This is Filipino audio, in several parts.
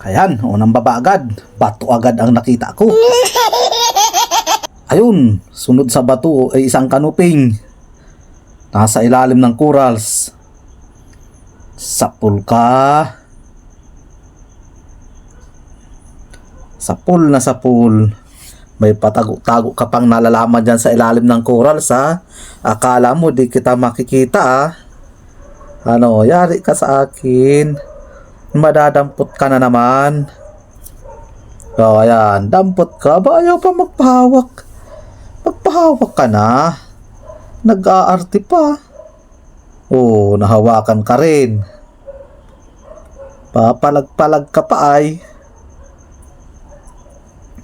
Ayan, unang baba agad. Bato agad ang nakita ko. Ayun, sunod sa bato ay isang kanuping. Nasa ilalim ng corals. Sapul ka. Sapul na sapul. May patago-tago ka pang nalalaman dyan sa ilalim ng corals ha. Akala mo di kita makikita ha. Ano, yari ka sa akin. Madadampot ka na naman. O, ayan. Dampot ka. Ba ayaw pa magpahawak? Magpahawak ka na. Nag-aarti pa. Oo, nahawakan ka rin. Papalag-palag ka pa ay.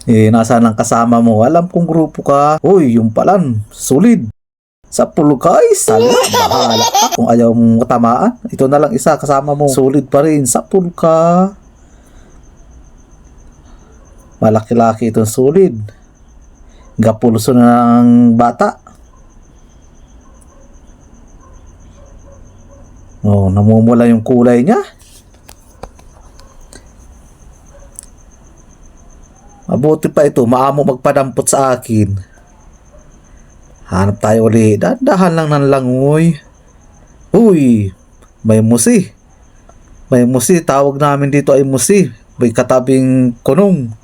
Eh, nasa ang kasama mo? Alam kong grupo ka. Uy, yung palan. Solid. Sa pulukay, sala, bahala ka. Kung ayaw mong tamaan, ito na lang isa kasama mo. Solid pa rin. Sa pulka. Malaki-laki itong solid. Gapulso na ng bata. Oh, namumula yung kulay niya. Mabuti pa ito, maamo magpadampot sa akin. Hanap tayo uli. Dahan lang ng langoy. Uy, may musi. May musi. Tawag namin dito ay musi. May katabing kunong.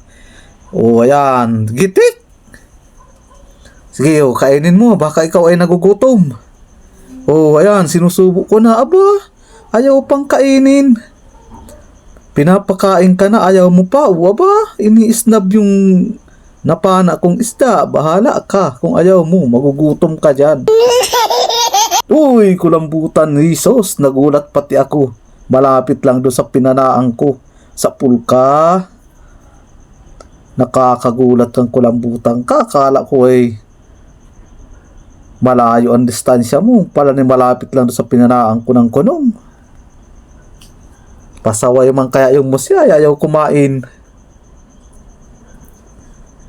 O, ayan. Gitik. Sige, o, kainin mo. Baka ikaw ay nagugutom. O, ayan. Sinusubo ko na. Aba, ayaw pang kainin. Pinapakain ka na, ayaw mo pa. O, aba, ini-snub yung napana kong isda. Bahala ka. Kung ayaw mo, magugutom ka dyan. Uy, kulambutan ni. Nagulat pati ako. Malapit lang doon sa pinanaan ko. Sa pulka. Nakakagulat ang kulambutan ka. Akala ko ay malayo ang distansya mo. Pala ni malapit lang doon sa pinanaan ko ng kunong. Pasaway man kaya yung musya. Ayaw kumain.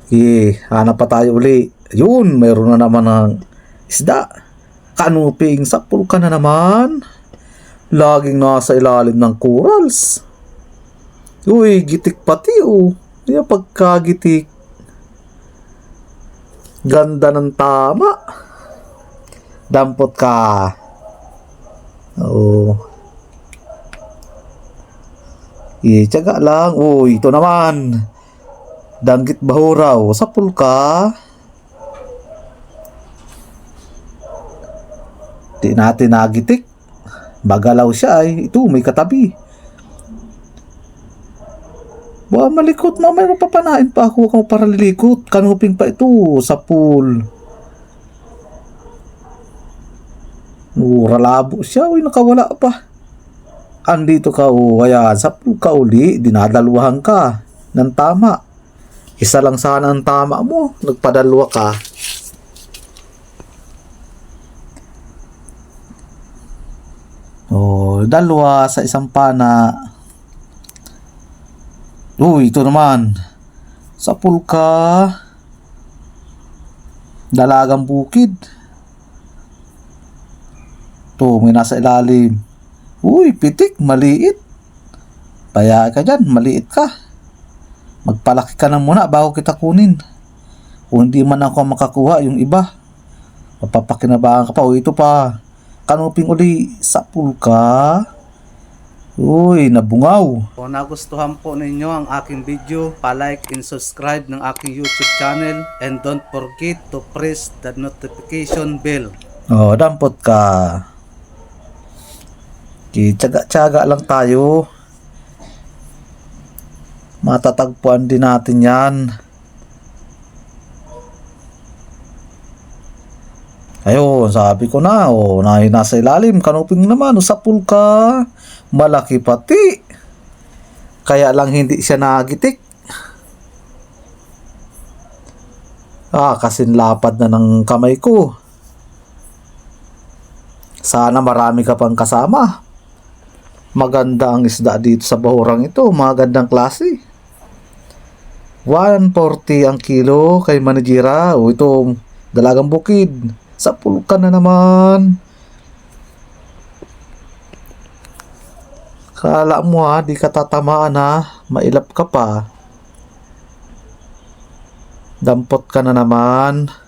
Okay, hanap pa tayo uli. Yun, mayroon na naman ng isda. Kanuping sa pulka na naman. Laging nasa ilalim ng corals. Uy, gitik pati oh. Yung pagkagitik. Ganda ng tama. Dampot ka. Oo. Itsaga lang. Uy, ito naman. Danggit bahuraw sa pulka. Di natin nagitik. Bagalaw siya ay. Ito, may katabi. Ba, malikot na. Mayroon pa panain pa ako kung para lilikot. Kanuping pa ito sa pool. Uralabo siya. Uy, nakawala pa. Andito ka o. Ayan, sa pool ka uli. Dinadaluhan ka. Ng tama. Isa lang sana ang tama mo. Nagpadalwa ka. Oh, dalawa sa isang pana. Uy, ito naman. Sa pulka. Dalagang bukid. To, may nasa ilalim. Uy, pitik, maliit. Paya ka dyan, maliit ka. Magpalaki ka na muna bago kita kunin. Kung hindi man ako makakuha yung iba, mapapakinabangan ka pa. O ito pa, kanuping uli sa pulka. Uy, nabungaw. Kung nagustuhan po ninyo ang aking video, palike and subscribe ng aking YouTube channel and don't forget to press the notification bell. Oh, dampot ka. Okay, tsaga-tsaga lang tayo matatagpuan din natin yan. Ayun, sabi ko na, oh, na, nasa ilalim, kanuping naman, sa pulka, malaki pati. Kaya lang hindi siya nagitik. Ah, kasinlapad na ng kamay ko. Sana marami ka pang kasama. Maganda ang isda dito sa bahurang ito, magandang klase. 140 ang kilo kay Manijira. O ito, dalagang bukid. Sa pulkan na naman. Kala mo ha, di ka tatamaan ha. Mailap ka pa. Dampot ka na naman.